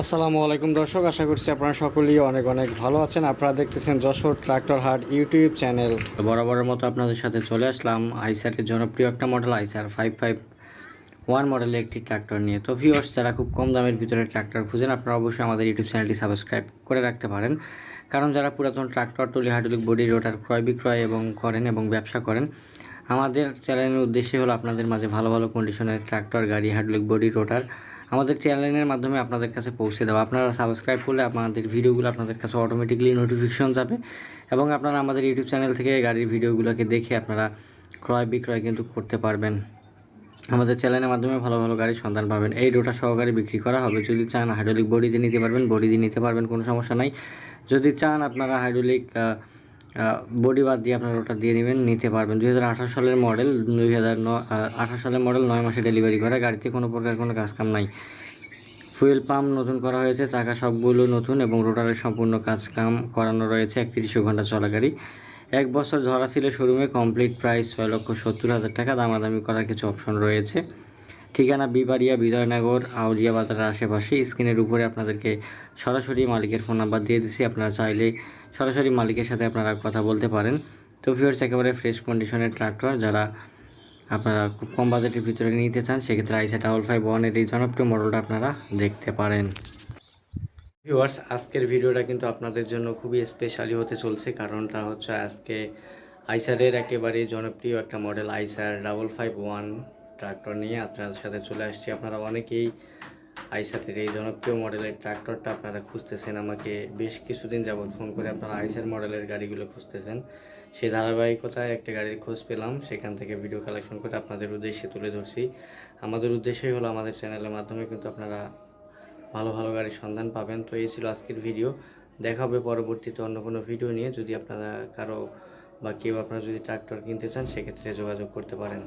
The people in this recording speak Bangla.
আসসালামু আলাইকুম দর্শক, আশা করছি আপনারা সকলেই অনেক অনেক ভালো আছেন। আপনারা দেখতেছেন যশোর ট্রাক্টর হাট ইউটিউব চ্যানেল। বরাবরের মতো আপনাদের সাথে চলে আসলাম আইসারের জনপ্রিয় একটা মডেল, আইসার ফাইভ ফাইভ ওয়ান মডেলের একটি ট্রাক্টর নিয়ে। তো ভিউয়ার্স যারা খুব কম দামের ভিতরে ট্রাক্টর খুঁজেন, আপনারা অবশ্যই আমাদের ইউটিউব চ্যানেলটি সাবস্ক্রাইব করে রাখতে পারেন। কারণ যারা পুরাতন tractor trolley hydraulic body rotor, ক্রয় বিক্রয় এবং করেন এবং ব্যবসা করেন, আমাদের চ্যানেলের উদ্দেশ্যে হলো আপনাদের মাঝে ভালো ভালো কন্ডিশনের ট্রাক্টর, গাড়ি হাইড্রোলিক বডি, রোটার আমাদের চ্যানেলের মাধ্যমে আপনাদের কাছে পৌঁছে দেওয়া। আপনারা সাবস্ক্রাইব করলে আপনাদের ভিডিওগুলো আপনাদের কাছে অটোমেটিকলি নোটিফিকেশন যাবে এবং আপনারা আমাদের ইউটিউব চ্যানেল থেকে গাড়ির ভিডিওগুলোকে দেখে আপনারা ক্রয় বিক্রয় কিন্তু করতে পারবেন। আমাদের চ্যানেলের মাধ্যমে ভালো ভালো গাড়ির সন্ধান পাবেন। এই ডোটা সহকারে বিক্রি করা হবে। যদি চান হাইড্রোলিক বডিতে নিতে পারবেন বডি দিয়ে নিতে পারবেন, কোনো সমস্যা নাই। যদি চান আপনারা হাইড্রোলিক বডি বাদ দিয়ে আপনারা ওটা দিয়ে নেবেন, নিতে পারবেন। দুই হাজার আঠারো সালের মডেল দুই হাজার আঠারো সালের মডেল নয় মাসে ডেলিভারি করা, গাড়িতে কোনো প্রকার কোনো কাজকাম নাই। ফুয়েল পাম্প নতুন করা হয়েছে, চাকা সবগুলো নতুন এবং রোটারের সম্পূর্ণ কাজ কাম করানো রয়েছে, একত্রিশশো ঘণ্টা চলা গাড়ি এক বছর ধরা ছিল শোরুমে কমপ্লিট প্রাইস ছয় লক্ষ সত্তর হাজার টাকা, দামাদামি করার কিছু অপশন রয়েছে। ঠিকানা বিবাড়িয়া, বিজয়নগর আউরিয়া বাজারের আশেপাশে। স্ক্রিনের উপরে আপনাদেরকে সরাসরি মালিকের ফোন নাম্বার দিয়ে দিচ্ছি আপনারা চাইলে সরাসরি মালিকের সাথে আপনারা কথা বলতে পারেন। তো ভিউয়ার্স একেবারে ফ্রেশ কন্ডিশনের ট্রাক্টর যারা আপনারা খুব কম বাজেটের ভিতরে নিতে চান, সেক্ষেত্রে আইসা ডাবল ফাইভ ওয়ানের এই জনপ্রিয় মডেলটা আপনারা দেখতে পারেন। ভিউয়ার্স আজকের ভিডিওটা কিন্তু আপনাদের জন্য খুবই স্পেশালি হতে চলছে। কারণটা হচ্ছে আজকে আইসারের একেবারে জনপ্রিয় একটা মডেল আইসার ডাবল ফাইভ ওয়ান ট্রাক্টর নিয়ে আপনাদের সাথে চলে আসছি। আপনারা অনেকেই আইসারের এই জনপ্রিয় মডেলের ট্রাক্টরটা আপনারা খুঁজতেছেন, আমাকে বেশ কিছুদিন যাবত ফোন করে আপনারা আইসার মডেলের গাড়িগুলো খুঁজতেছেন। সেই ধারাবাহিকতায় একটা গাড়ির খোঁজ পেলাম, সেখান থেকে ভিডিও কালেকশন করে আপনাদের উদ্দেশ্যে তুলে ধরছি। আমাদের উদ্দেশ্যই হলো আমাদের চ্যানেলের মাধ্যমে কিন্তু আপনারা ভালো ভালো গাড়ির সন্ধান পাবেন। তো এই ছিল আজকের ভিডিও দেখা হবে পরবর্তীতে অন্য কোনো ভিডিও নিয়ে। যদি আপনারা কারও বা কেউ আপনারা যদি ট্রাক্টর কিনতে চান, সেক্ষেত্রে যোগাযোগ করতে পারেন।